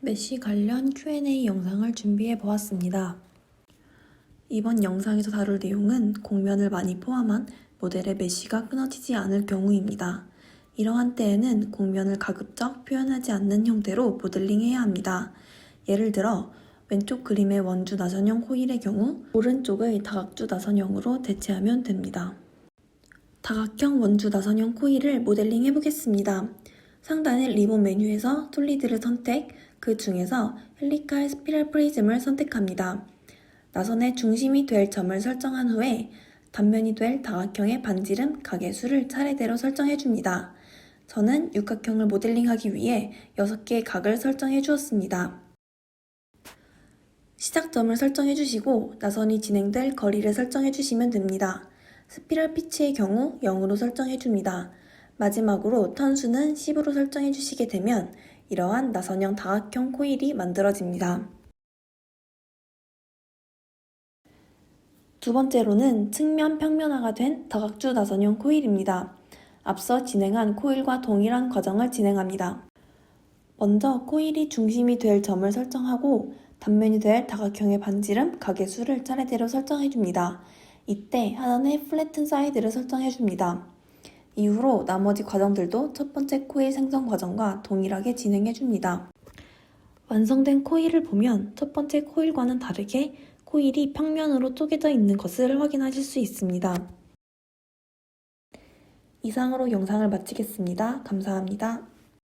메시 관련 Q&A 영상을 준비해 보았습니다. 이번 영상에서 다룰 내용은 공면을 많이 포함한 모델의 메시가 끊어지지 않을 경우입니다. 이러한 때에는 공면을 가급적 표현하지 않는 형태로 모델링해야 합니다. 예를 들어 왼쪽 그림의 원주 나선형 코일의 경우 오른쪽의 다각주 나선형으로 대체하면 됩니다. 다각형 원주 나선형 코일을 모델링 해보겠습니다. 상단의 리본 메뉴에서 솔리드를 선택, 그 중에서 헬리칼 스피럴 프리즘을 선택합니다. 나선의 중심이 될 점을 설정한 후에 단면이 될 다각형의 반지름, 각의 수를 차례대로 설정해 줍니다. 저는 육각형을 모델링하기 위해 6개의 각을 설정해 주었습니다. 시작점을 설정해 주시고 나선이 진행될 거리를 설정해 주시면 됩니다. 스피럴 피치의 경우 0으로 설정해 줍니다. 마지막으로 턴수는 10으로 설정해 주시게 되면 이러한 나선형 다각형 코일이 만들어집니다. 두 번째로는 측면 평면화가 된 다각주 나선형 코일입니다. 앞서 진행한 코일과 동일한 과정을 진행합니다. 먼저 코일이 중심이 될 점을 설정하고 단면이 될 다각형의 반지름, 각의 수를 차례대로 설정해줍니다. 이때 하단의 플래튼 사이드를 설정해줍니다. 이후로 나머지 과정들도 첫 번째 코일 생성 과정과 동일하게 진행해 줍니다. 완성된 코일을 보면 첫 번째 코일과는 다르게 코일이 평면으로 쪼개져 있는 것을 확인하실 수 있습니다. 이상으로 영상을 마치겠습니다. 감사합니다.